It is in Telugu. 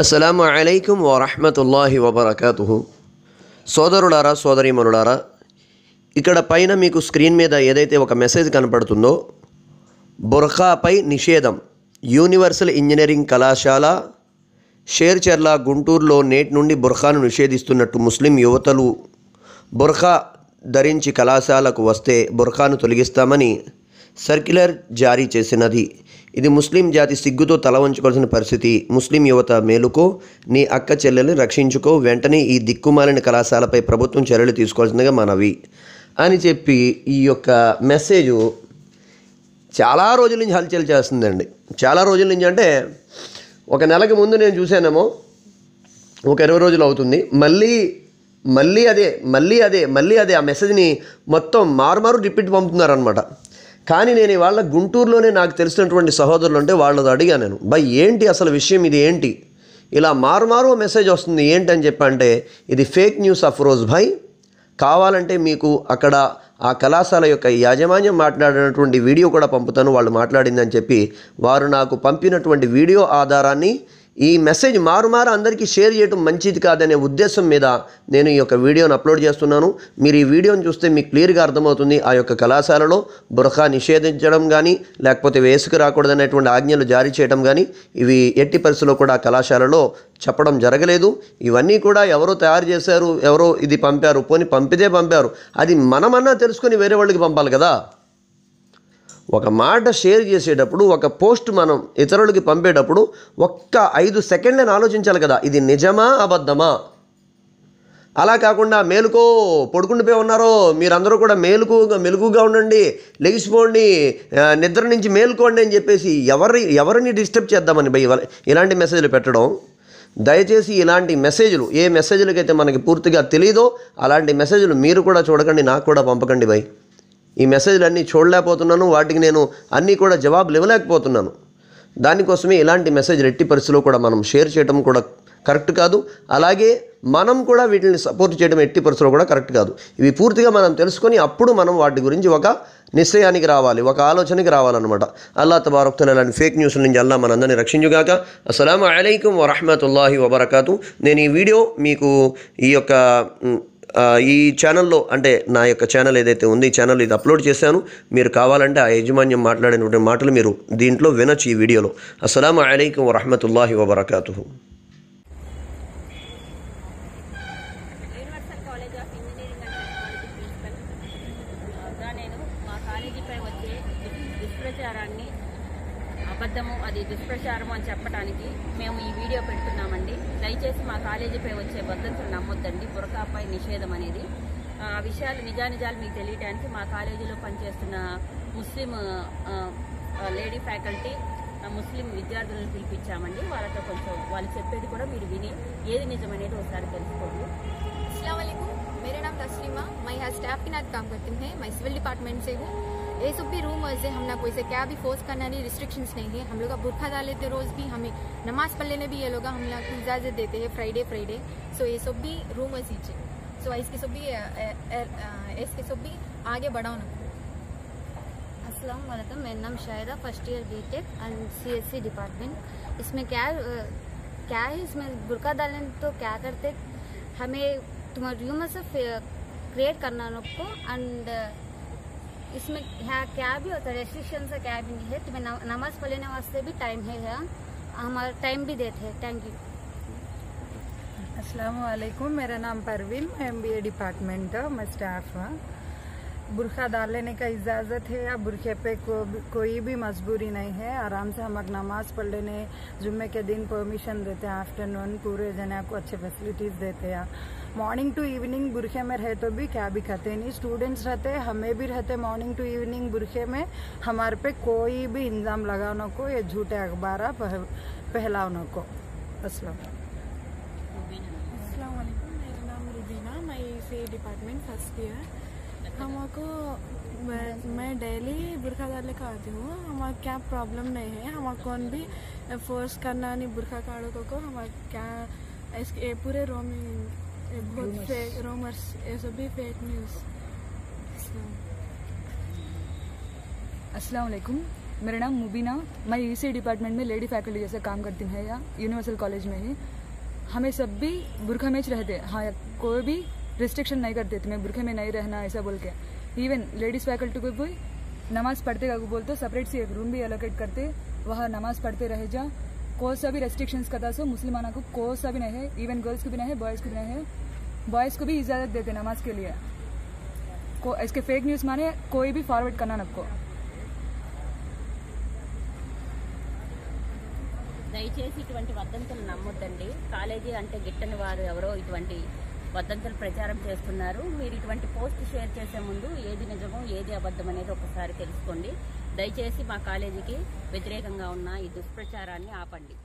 అస్సలాము అయికం వరహమతుల్లాహి వబర్కాతుహు. సోదరులారా సోదరీమనుడారా ఇక్కడ పైన మీకు స్క్రీన్ మీద ఏదైతే ఒక మెసేజ్ కనపడుతుందో బుర్ఖాపై నిషేధం యూనివర్సల్ ఇంజనీరింగ్ కళాశాల షేర్చెర్ల గుంటూరులో నేటి నుండి బుర్ఖాను నిషేధిస్తున్నట్టు ముస్లిం యువతలు బుర్ఖా ధరించి కళాశాలకు వస్తే బుర్ఖాను తొలగిస్తామని సర్క్యులర్ జారీ చేసినది. ఇది ముస్లిం జాతి సిగ్గుతో తల వంచుకోవాల్సిన పరిస్థితి. ముస్లిం యువత మేలుకో నీ అక్క చెల్లెల్ని రక్షించుకో వెంటనే ఈ దిక్కుమాలిన కళాశాలపై ప్రభుత్వం చర్యలు తీసుకోవాల్సిందిగా మనవి. అని చెప్పి ఈ యొక్క మెసేజ్ చాలా రోజుల నుంచి హల్చల్ చేస్తుందండి. చాలా రోజుల నుంచి అంటే ఒక నెలకి ముందు నేను చూశానేమో ఒక ఇరవై రోజులు అవుతుంది. మళ్ళీ మళ్ళీ అదే మళ్ళీ అదే మళ్ళీ అదే ఆ మెసేజ్ని మొత్తం మారుమారు రిపీట్ పంపుతున్నారనమాట కానీ నేను ఇవాళ గుంటూరులోనే నాకు తెలిసినటువంటి సహోదరులు ఉంటే వాళ్ళది అడిగాను నేను బై ఏంటి అసలు విషయం? ఇది ఏంటి? ఇలా మారుమారు మెసేజ్ వస్తుంది ఏంటి అని చెప్పంటే ఇది ఫేక్ న్యూస్ అఫ్రోజ్ భాయ్. కావాలంటే మీకు అక్కడ ఆ కళాశాల యొక్క యాజమాన్యం మాట్లాడినటువంటి వీడియో కూడా పంపుతాను వాళ్ళు మాట్లాడిందని చెప్పి వారు నాకు పంపినటువంటి వీడియో ఆధారాన్ని ఈ మెసేజ్ మారుమారు అందరికీ షేర్ చేయడం మంచిది కాదనే ఉద్దేశం మీద నేను ఈ యొక్క వీడియోను అప్లోడ్ చేస్తున్నాను. మీరు ఈ వీడియోను చూస్తే మీకు క్లియర్గా అర్థమవుతుంది ఆ యొక్క కళాశాలలో బురఖా నిషేధించడం కానీ లేకపోతే వేసుకు రాకూడదనేటువంటి ఆజ్ఞలు జారీ చేయడం కానీ ఇవి ఎట్టి పరిస్థితుల్లో కూడా ఆ కళాశాలలో చెప్పడం జరగలేదు. ఇవన్నీ కూడా ఎవరో తయారు చేశారు ఎవరో ఇది పంపారు పోని పంపితే పంపారు. అది మనమన్నా తెలుసుకొని వేరే వాళ్ళకి పంపాలి కదా. ఒక మాట షేర్ చేసేటప్పుడు ఒక పోస్ట్ మనం ఇతరులకి పంపేటప్పుడు ఒక్క ఐదు సెకండ్లను ఆలోచించాలి కదా. ఇది నిజమా అబద్ధమా? అలా కాకుండా మేలుకో పడుకుండిపోయి ఉన్నారో మీరందరూ కూడా మేలుకుగా మెలుకుగా ఉండండి లెగిసిపోండి నిద్ర నుంచి మేలుకోండి అని చెప్పేసి ఎవరి ఎవరిని డిస్టర్బ్ చేద్దామని భయ ఇలాంటి మెసేజ్లు పెట్టడం దయచేసి ఇలాంటి మెసేజ్లు ఏ మెసేజ్లకైతే మనకి పూర్తిగా తెలియదో అలాంటి మెసేజ్లు మీరు కూడా చూడకండి నాకు కూడా పంపకండి భయ్. ఈ మెసేజ్లు అన్నీ చూడలేకపోతున్నాను వాటికి నేను అన్నీ కూడా జవాబులు ఇవ్వలేకపోతున్నాను. దానికోసమే ఇలాంటి మెసేజ్ ఎట్టి పరిస్థితిలో కూడా మనం షేర్ చేయడం కూడా కరెక్ట్ కాదు. అలాగే మనం కూడా వీటిని సపోర్ట్ చేయడం ఎట్టి పరిస్థితిలో కూడా కరెక్ట్ కాదు. ఇవి పూర్తిగా మనం తెలుసుకొని అప్పుడు మనం వాటి గురించి ఒక నిశ్చయానికి రావాలి ఒక ఆలోచనకి రావాలన్నమాట. అల్లా తబారక్తులు అలాంటి ఫేక్ న్యూస్ నుంచి అల్లా మనందరినీ రక్షించుగాక. అస్సలం అయికం వరహమతుల్లాహి వబర్కాతు. నేను ఈ వీడియో మీకు ఈ యొక్క ఈ ఛానల్లో అంటే నా యొక్క ఛానల్ ఏదైతే ఉంది ఈ ఛానల్ ఇది అప్లోడ్ చేశాను. మీరు కావాలంటే ఆ యజమాన్యం మాట్లాడినటువంటి మాటలు మీరు దీంట్లో వినొచ్చు ఈ వీడియోలో. అస్సలం అయికం వరహమతుల్లాహి వబర్కాతు నేను మా కాలేజీపై వచ్చే దుష్ప్రచారాన్ని అబద్ధము అది దుష్ప్రచారం అని చెప్పడానికి మేము ఈ వీడియో పెడుతున్నామండి దయచేసి మా కాలేజీపై వచ్చే భద్రతలు నమ్మొద్దండి బురకాపై నిషేధం అనేది ఆ విషయాలు నిజానిజాలు మీకు తెలియడానికి మా కాలేజీలో పనిచేస్తున్న ముస్లిం ఆ, ఆ, లేడీ ఫ్యాకల్టీ ఆ, ముస్లిం విద్యార్థులను పిలిపించామండి వాళ్ళతో కొంచెం వాళ్ళు చెప్పేది కూడా మీరు విని ఏది నిజమనేది ఒకసారి తెలుసుకోండి अस्सलाम वालेकुम मेरा नाम तस्लीमा मैं यहाँ स्टाफ के नाथ काम करती हूँ मैं सिविल डिपार्टमेंट से हूँ ये सब भी रूमर्स है, हम ना कोई से क्या भी फोर्स करना नहीं रिस्ट्रिक्शंस नहीं है। हम लोग का बुरखा डाल लेते रोज भी, हमें नमाज़ पढ़ लेने भी ये लोग हम लोग इजाज़त देते हैं फ्राइडे फ्राइडे सो ये सब भी रूमर्स ही सो इसके सब भी इसके सब भी आगे बढ़ाओ ना। वालेकुम, मेरा नाम Shaida first year BTech and C S C department इसमें क्या क्या है इसमें बुरका डालने तो क्या करते? हमें तुम्हारे ह्यूमन से क्रिएट करना लोग को। एंड इसमें क्या क्या भी होता है रेस्ट्रिक्शन से क्या भी नहीं है। तुम्हें नमाज़ पढ़ने वास्ते भी टाइम है यहाँ। हमारा टाइम भी देते हैं। थैंक यू अस्सलाम वालेकुम मेरा नाम परवीन मैं एम डिपार्टमेंट है मैं स्टाफ हूँ। बुरखा डाल लेने का इजाज़त है या बुरखे पे को, कोई भी मजबूरी नहीं है। आराम से हम नमाज़ पढ़ लेने जुम्मे के दिन परमिशन देते हैं आफ्टरनून पूरे जना को अच्छे फैसिलिटीज़ देते हैं। मॉर्निंग टू इवनिंग बुरखे में रहे तो भी क्या भी खाते नहीं स्टूडेंट्स रहते हमें भी रहते मॉर्निंग टू इवनिंग बुरखे में। हमारे पे कोई भी इंजाम लगाने को ये झूठे अखबार पहलाने को। असलम मेरा नाम मैं डिपार्टमेंट फ़र्स्ट ईयर हमको मैं, डेली बुरखा डालने का आती हूँ। हमारा क्या प्रॉब्लम नहीं है। हमारा कौन भी फोर्स करना नहीं बुरखा काड़ों को हमारा क्या इसके पूरे रोमिंग बहुत फेक रोमर्स ये न्यूज़ मेरा नाम मुबीना। मैं ई डिपार्टमेंट में लेडी फैकल्टी जैसे काम करती हूँ या यूनिवर्सल कॉलेज में ही। हमें सब भी बुरखा में रहते हाँ। कोई भी रिस्ट्रिक्शन नहीं करते तुम्हें बुरखे में नहीं रहना ऐसा बोल के। इवन लेडीज़ फैकल्टी को भी नमाज़ पढ़ते का बोलते सेपरेट से एक रूम भी एलोकेट करते वहाँ नमाज़ पढ़ते रह जा। कोई सा भी रेस्ट्रिक्शंस का था सो मुसलमाना को कोई सा भी नहीं है इवन गर्ल्स को भी नहीं है बॉयज़ को भी नहीं है बॉयज़ को भी इजाज़त देते नमाज के लिए को इसके फेक न्यूज़ माने कोई भी फॉरवर्ड करना नक्को దయచేసి ఇటువంటి వదంతులు నమ్మొద్దండి కాలేజీ అంటే గిట్టని వారు ఎవరో ఇటువంటి వదంతులు ప్రచారం చేస్తున్నారు. మీరు ఇటువంటి పోస్ట్ షేర్ చేసే ముందు ఏది నిజమో ఏది అబద్ధం అనేది ఒకసారి తెలుసుకోండి. దయచేసి మా కాలేజీకి వ్యతిరేకంగా ఉన్న ఈ దుష్ప్రచారాన్ని ఆపండి.